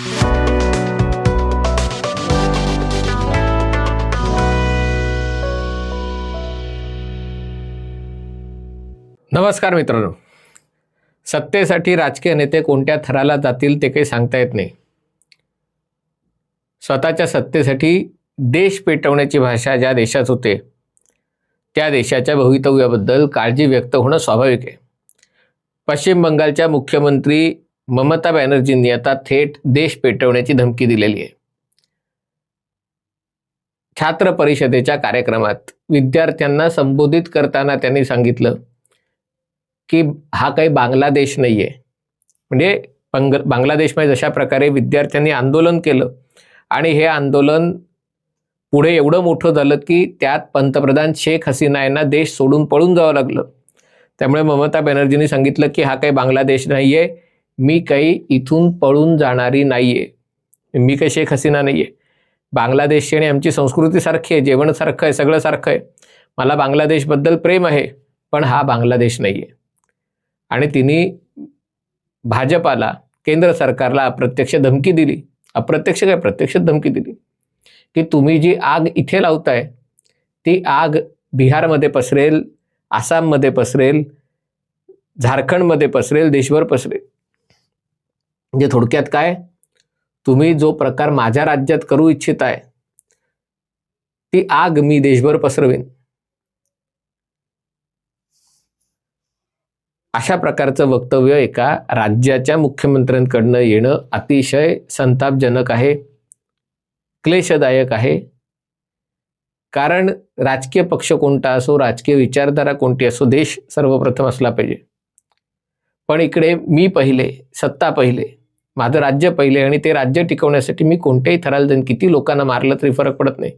नमस्कार मित्रांनो. सत्तेसाठी राजकीय नेते कोणत्या थराला जातील ते काही सांगता येत नाही. स्वतःच्या सत्तेसाठी देश पेटवण्याची भाषा ज्या देशात होते त्या देशाच्या भवितव्याबद्दल काळजी व्यक्त होणं स्वाभाविक आहे. पश्चिम बंगालच्या मुख्यमंत्री ममता बॅनर्जींनी आता थेट देश पेटवण्याची धमकी दिलेली आहे. छात्र परिषदेच्या कार्यक्रमात विद्यार्थ्यांना संबोधित करताना त्यांनी सांगितलं की हा काही बांगलादेश नाही आहे म्हणजे बंग बांगलादेशमध्ये जशा प्रकारे विद्यार्थ्यांनी आंदोलन केलं आणि हे आंदोलन पुढे एवढं मोठं झालं की त्यात पंतप्रधान शेख हसीना यांना देश सोडून पळून जावं लागलं. त्यामुळे ममता बॅनर्जींनी सांगितलं की हा काही बांगलादेश नाही आहे मी काही इथून पळून जाणारी नाही आहे मी काही शेख हसीना नाही आहे बांगलादेशची आणि आमची संस्कृती सारखी आहे जेवण सारखं आहे सगळं सारखं आहे. मला बांगलादेशबद्दल प्रेम आहे पण हा बांगलादेश नाही आहे आणि तिने भाजपाला केंद्र सरकारला अप्रत्यक्ष धमकी दिली. अप्रत्यक्ष काय? प्रत्यक्ष धमकी दिली. की तुम्ही जी आग इथे लावताय ती आग बिहारमध्ये पसरेल आसाममध्ये पसरेल झारखंडमध्ये पसरेल देशभर पसरेल. म्हणजे थोडक्यात काय? तुम्ही जो प्रकार माझ्या राज्यात करू इच्छित आहे ती आग मी देशभर पसरवेन. अशा प्रकारचं वक्तव्य एका राज्याच्या मुख्यमंत्र्यांकडनं येणं अतिशय संतापजनक आहे क्लेशदायक आहे. कारण राजकीय पक्ष कोणता असो राजकीय विचारधारा कोणती असो देश सर्वप्रथम असला पाहिजे. पण इकडे मी पहिले सत्ता पहिले माझं राज्य पहिले आणि ते राज्य टिकवण्यासाठी मी कोणत्याही थराला जाईन. किती लोकांना मारलं तरी फरक पडत नाही.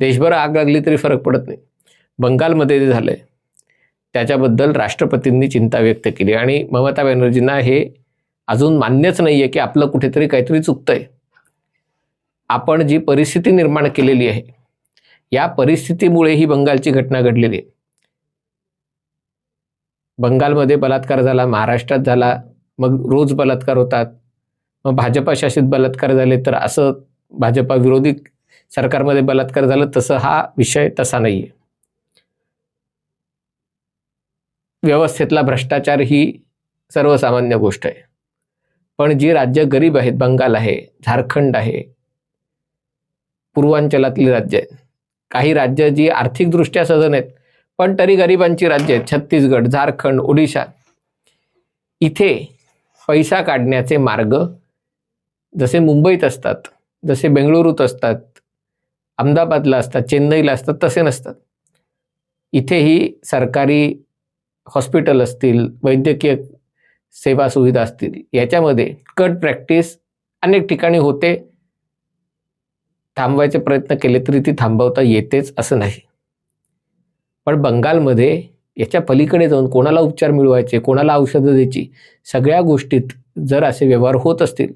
देशभर आग लागली तरी फरक पडत नाही. बंगालमध्ये जे झालंय त्याच्याबद्दल राष्ट्रपतींनी चिंता व्यक्त केली. आणि ममता बॅनर्जींना हे अजून मान्यच नाही आहे की आपलं कुठेतरी काहीतरी चुकतंय. आपण जी परिस्थिती निर्माण केलेली आहे या परिस्थितीमुळे ही बंगालची घटना घडलेली आहे. बंगालमध्ये बलात्कार झाला महाराष्ट्रात झाला मग रोज बलात्कार होतात. मग भाजपा शासित बलात्कार झाले तर असं भाजपा विरोधी सरकारमध्ये बलात्कार झालं तसं हा विषय तसा नाही व्यवस्थेतला भ्रष्टाचार ही सर्वसामान्य गोष्ट आहे. पण जी राज्य गरीब आहेत बंगाल आहे झारखंड आहे पूर्वांचलातली राज्य आहेत. काही राज्य जी आर्थिकदृष्ट्या सजन आहेत पण तरी गरिबांची राज्य आहेत. छत्तीसगड झारखंड ओडिशा इथे पैसा काढण्याचे मार्ग जसे मुंबईत असतात जसे बेंगळुरूत असतात अहमदाबादला असतात चेन्नईला असतात तसे नसतात. इथेही सरकारी हॉस्पिटल असतील वैद्यकीय सेवा सुविधा असतील याच्यामध्ये कट प्रॅक्टिस अनेक ठिकाणी होते. थांबवायचे प्रयत्न केले तरी ती थांबवता येतेच असं नाही. पण बंगालमध्ये याच्या पलीकडे जाऊन कोणाला उपचार मिळवायचे कोणाला औषधं द्यायची सगळ्या गोष्टीत जर असे व्यवहार होत असतील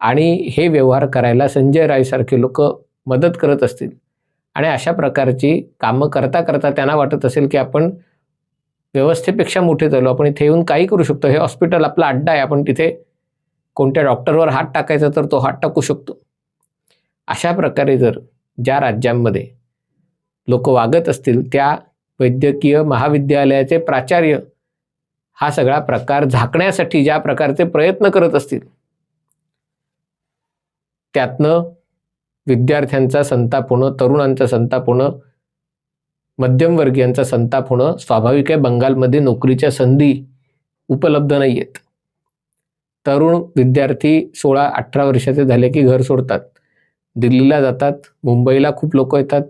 आणि हे व्यवहार करायला संजय रायसारखे लोक मदत करत असतील. आणि अशा प्रकारची कामं करता करता त्यांना वाटत असेल की आपण व्यवस्थेपेक्षा मोठे झालो आपण इथे येऊन काही करू शकतो. हे हॉस्पिटल आपला अड्डा आहे आपण तिथे कोणत्या डॉक्टरवर हात टाकायचा तर तो हात टाकू शकतो. अशा प्रकारे जर ज्या राज्यांमध्ये लोक वागत असतील त्या वैद्यकीय महाविद्यालयाचे प्राचार्य हा सगळा प्रकार झाकण्यासाठी ज्या प्रकारचे प्रयत्न करत असतील त्यातनं विद्यार्थ्यांचा संताप होणं तरुणांचा संताप होणं मध्यमवर्गीयांचा संताप होणं स्वाभाविक आहे बंगालमध्ये नोकरीच्या संधी उपलब्ध नाही आहेत तरुण विद्यार्थी सोळा अठरा वर्षाचे झाले की घर सोडतात. दिल्लीला जातात मुंबईला खूप लोक येतात.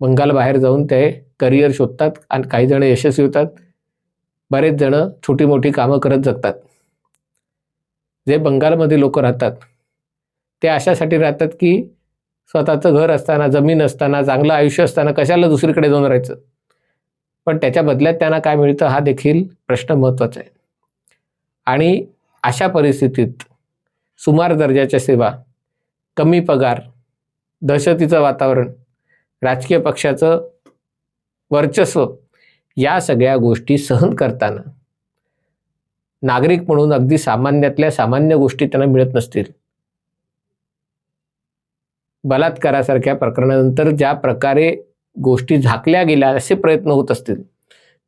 बंगाल बाहेर जाऊन ते करिअर शोधतात आणि काही जण यशस्वी होतात. बरेच जण छोटी मोठी कामं करत जगतात. जे बंगालमध्ये लोक राहतात ते अशासाठी राहतात की स्वतःचं घर असताना जमीन असताना चांगलं आयुष्य असताना कशाला दुसरीकडे जाऊन राहायचं? पण त्याच्या बदल्यात त्यांना काय मिळतं हा देखील प्रश्न महत्त्वाचा आहे. आणि अशा परिस्थितीत सुमार दर्जाच्या सेवा कमी पगार दहशतीचं वातावरण राजकीय पक्षाचं वर्चस्व या सगळ्या गोष्टी सहन करताना नागरिक म्हणून अगदी सामान्यातल्या सामान्य गोष्टी त्यांना मिळत नसतील. बलात्कारासारख्या प्रकरणानंतर ज्या प्रकारे गोष्टी झाकल्या गेल्या असे प्रयत्न होत असतील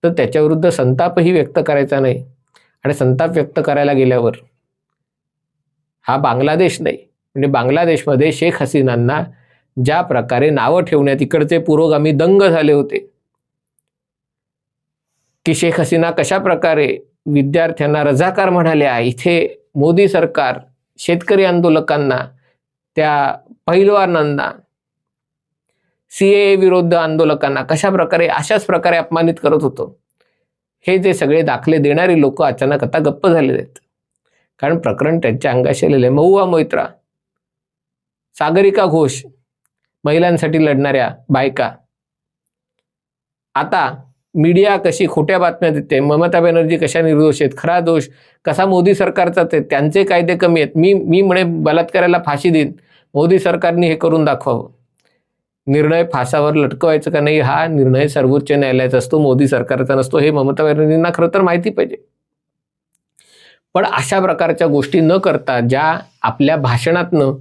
तर त्याच्याविरुद्ध संतापही व्यक्त करायचा नाही. आणि संताप व्यक्त करायला गेल्यावर हा बांगलादेश नाही. म्हणजे बांगलादेशमध्ये शेख हसीनांना ज्या प्रकारे नावं ठेवण्यात इकडचे पुरोगामी दंग झाले होते की शेख हसीना कशा प्रकारे विद्यार्थ्यांना रजाकार म्हणाल्या इथे मोदी सरकार शेतकरी आंदोलकांना त्या पहिलवार सी ए विरुद्ध आंदोलकांना कशा प्रकारे अशाच प्रकारे अपमानित करत होतो? हे जे सगळे दाखले देणारे लोक अचानक आता गप्प झालेले आहेत. कारण प्रकरण त्यांच्या अंगाशी आलेले महुआ मोइत्रा सागरिका घोष महिलांसाठी लढणाऱ्या बायका. आता मीडिया कशी खोट्या बातम्या देते? ममता बॅनर्जी कशा निर्दोष आहेत? खरा दोष कसा मोदी सरकारचाच आहे? त्यांचे कायदे कमी आहेत. मी मी म्हणे बलात्काराला फाशी देईन. मोदी सरकारने हे करून दाखवावं. निर्णय फासावर लटकवायचं का नाही हा निर्णय सर्वोच्च न्यायालयाचा असतो मोदी सरकारचा नसतो हे ममता बॅनर्जींना खरं तर माहिती पाहिजे. पण अशा प्रकारच्या गोष्टी न करता ज्या आपल्या भाषणातनं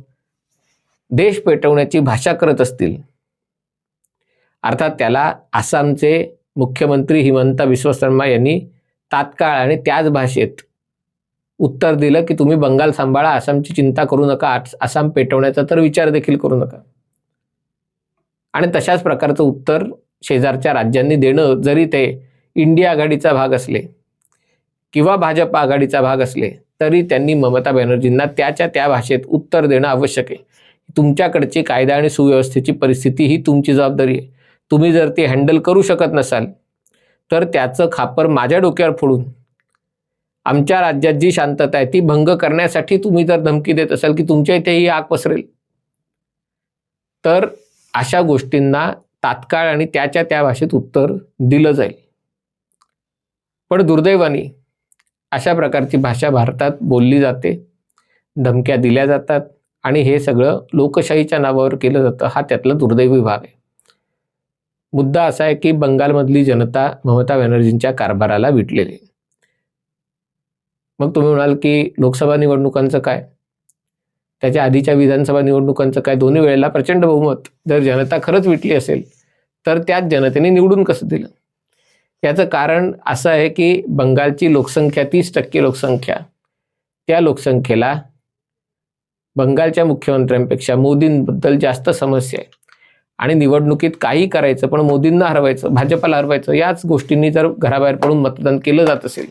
देश पेटवण्याची भाषा करत असतील अर्थात त्याला आसामचे मुख्यमंत्री हिमंता विश्व शर्मा यांनी तात्काळ आणि त्याच भाषेत उत्तर दिलं की तुम्ही बंगाल सांभाळा आसामची चिंता करू नका आसाम पेटवण्याचा तर विचार देखील करू नका. आणि तशाच प्रकारचं उत्तर शेजारच्या राज्यांनी देणं जरी ते इंडिया आघाडीचा भाग असले किंवा भाजप आघाडीचा भाग असले तरी त्यांनी ममता बॅनर्जींना त्याच्या त्या भाषेत उत्तर देणं आवश्यक आहे. तुमच्याकडची कायदा आणि सुव्यवस्थेची परिस्थिती ही तुमची जबाबदारी आहे. तुम्ही जर ती हँडल करू शकत नसाल तर त्याचं खापर माझ्या डोक्यावर फोडून आमच्या राज्यात जी शांतता आहे ती भंग करण्यासाठी तुम्ही जर धमकी देत असाल की तुमच्या इथे ही आग पसरेल. तर अशा गोष्टींना तात्काळ आणि त्याच्या त्या भाषेत उत्तर दिलं जाईल. पण दुर्दैवाने अशा प्रकारची भाषा भारतात बोलली जाते धमक्या दिल्या जातात आणि हे सगळं लोकशाहीच्या नावावर केलं जातं हा त्यातला दुर्दैवी भाग आहे. मुद्दा असा आहे की बंगालमधली जनता ममता बॅनर्जींच्या कारभाराला विटलेली आहे. मग तुम्ही म्हणाल की लोकसभा निवडणुकांचं काय? त्याच्या आधीच्या विधानसभा निवडणुकांचं काय? दोन्ही वेळेला प्रचंड बहुमत. जर जनता खरंच विटली असेल तर त्याच जनतेने निवडून कसं दिलं? याचं कारण असं आहे की बंगालची लोकसंख्या तीस टक्के लोकसंख्या त्या लोकसंख्येला बंगालच्या मुख्यमंत्र्यांपेक्षा मोदींबद्दल जास्त समस्या आहे. आणि निवडणुकीत काही करायचं पण मोदींना हरवायचं भाजपला हरवायचं याच गोष्टींनी जर घराबाहेर पडून मतदान केलं जात असेल.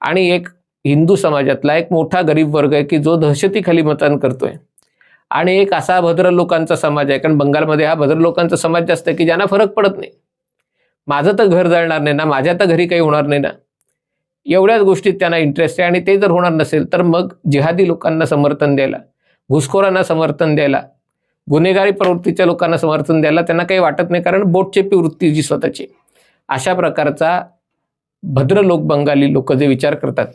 आणि एक हिंदू समाजातला एक मोठा गरीब वर्ग आहे की जो दहशतीखाली मतदान करतोय. आणि एक असा भद्र लोकांचा समाज आहे कारण बंगालमध्ये हा भद्र लोकांचा समाज जास्त आहे की ज्यांना फरक पडत नाही. माझं तर घर जळणार नाही ना माझ्या तर घरी काही होणार नाही ना. एवढ्याच गोष्टीत त्यांना इंटरेस्ट आहे आणि ते जर होणार नसेल तर मग जिहादी लोकांना समर्थन द्यायला घुसखोरांना समर्थन द्यायला गुन्हेगारी प्रवृत्तीच्या लोकांना समर्थन द्यायला त्यांना काही वाटत नाही कारण बोटचेपी वृत्ती जी स्वतःची. अशा प्रकारचा भद्र लोक बंगाली लोक जे विचार करतात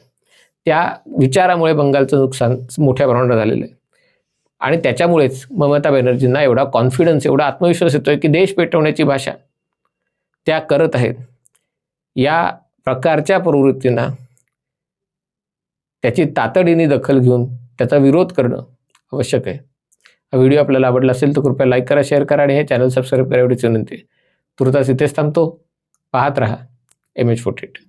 त्या विचारामुळे बंगालचं नुकसान मोठ्या प्रमाणात झालेलं आहे. आणि त्याच्यामुळेच ममता बॅनर्जींना एवढा कॉन्फिडन्स एवढा आत्मविश्वास येतोय की देश पेटवण्याची भाषा त्या करत आहेत. या प्रकारच्या प्रवृत्तींना त्याची तातडीने दखल घेऊन त्याचा विरोध करणं आवश्यक आहे. हा व्हिडिओ आपल्याला आवडला असेल तर कृपया लाईक करा शेअर करा आणि हे चॅनल सबस्क्राईब करा एवढीच विनंती तुर्तास इथेच थांबतो. पाहत रहा. M H forty